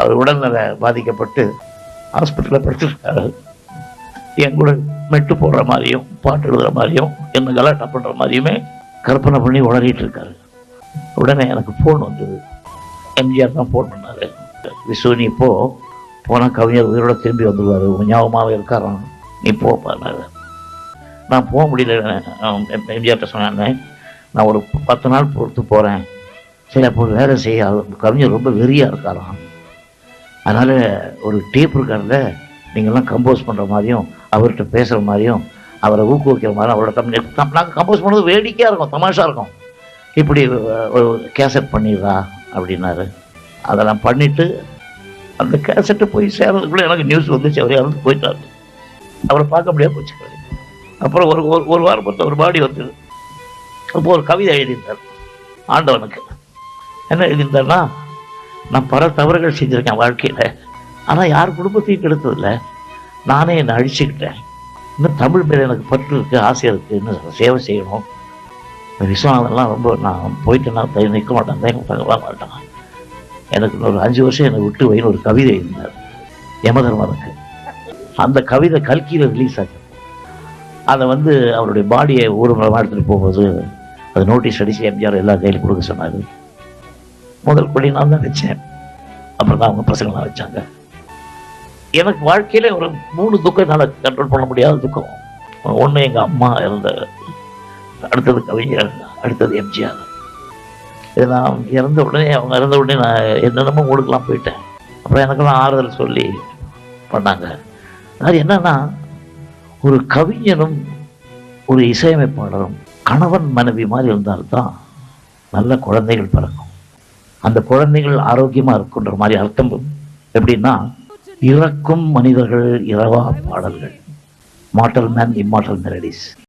அவர் உடல்நல பாதிக்கப்பட்டு ஹாஸ்பிட்டலில் படுத்திருக்காரு. என் கூட மெட்டு போடுற மாதிரியும் பாட்டு எழுதுற மாதிரியும் என்ன கலாட்டா பண்ணுற மாதிரியுமே கற்பனை பண்ணி உளறிட்டு இருக்காரு. உடனே எனக்கு ஃபோன் வந்தது. எம்ஜிஆர் தான் ஃபோன் பண்ணார். விசு நீ போ. போனால் கவிஞர் உயிரோட திரும்பி வந்துடுவார் ஞாபகமாக இருக்காராம் நீ போ பண்ணாரு நான் போக முடியல. எம்ஜிஆர்கிட்ட சொன்னேன் நான் ஒரு பத்து நாள் பொறுத்து போகிறேன் சரி அப்போ வேலை செய்ய. கவிஞர் ரொம்ப வெறியாக இருக்காராம். அதனால் ஒரு டேப் இருக்கார்ல நீங்கள்லாம் கம்போஸ் பண்ணுற மாதிரியும் அவர்கிட்ட பேசுகிற மாதிரியும் அவரை ஊக்குவிக்கிற மாதிரி அவரோட தம் நாங்கள் கம்போஸ் பண்ணது வேடிக்கையாக இருக்கும் தமாஷாக இருக்கும். இப்படி ஒரு கேசட் பண்ணிடுறா அப்படின்னாரு. அதெல்லாம் பண்ணிவிட்டு அந்த கேசட்டு போய் சேர்றதுக்குள்ளே எனக்கு நியூஸ் வந்துச்சு அவர் இறந்து போயிட்டாரு. அவரை பார்க்க முடியாது போச்சு. அப்புறம் ஒரு ஒரு- ஒரு வாரம் பொறுத்த ஒரு பாடி வந்தது. அப்போ ஒரு கவிதை எழுதியிருந்தார் ஆண்டவனுக்கு. என்ன எழுதியிருந்தார்னா நான் பல தவறுகள் செஞ்சுருக்கேன் வாழ்க்கையில். ஆனால் யார் குடும்பத்தையும் கெடுத்ததில்ல. நானே என்னை அழிச்சுக்கிட்டேன். இன்னும் தமிழ் மேலே எனக்கு பற்று இருக்குது ஆசை இருக்குது இன்னும் சேவை செய்யணும். விஸ்வநாதன்லாம் ரொம்ப நான் போயிட்டேன்னா தயவு நிற்க மாட்டேன் தயங்க தங்கலாம் மாட்டேன். எனக்கு இன்னொரு அஞ்சு வருஷம் என்னை விட்டு வைன்னு ஒரு கவிதை எழுதினார். யமதர்மனுக்கு. அந்த கவிதை கல்கியில் ரிலீஸ் ஆச்சு. அதை வந்து அவருடைய பாடியை ஊர்வலமாக எடுத்துகிட்டு போகும்போது அது நோட்டீஸ் அடித்து எம்ஜிஆர் எல்லா கையிலும் கொடுக்க சொன்னார். முதல் கொடி நான் தான் வச்சேன். அப்புறம் தான் அவங்க பசங்களாம் வச்சாங்க. எனக்கு வாழ்க்கையில ஒரு மூணு துக்கம் என்னால் கண்ட்ரோல் பண்ண முடியாத துக்கம். ஒன்று எங்கள் அம்மா இறந்த அடுத்தது கவிஞர் அடுத்தது எம்ஜிஆர். இது நான் இறந்த உடனே அவங்க இறந்த உடனே நான் என்னென்னமோ ஊருக்கெல்லாம் போயிட்டேன். அப்புறம் எனக்கெல்லாம் ஆறுதல் சொல்லி பண்ணாங்க. அது என்னன்னா ஒரு கவிஞனும் ஒரு இசையமைப்பாளரும் கணவன் மனைவி மாதிரி இருந்தால்தான் நல்ல குழந்தைகள் பிறக்கும். அந்த குழந்தைகள் ஆரோக்கியமா இருக்குன்ற மாதிரி அர்த்தம் எப்படின்னா இறக்கும் மனிதர்கள் இரவா பாடல்கள். மாட்டல் மேன் இம்மாட்டல் மெலடிஸ்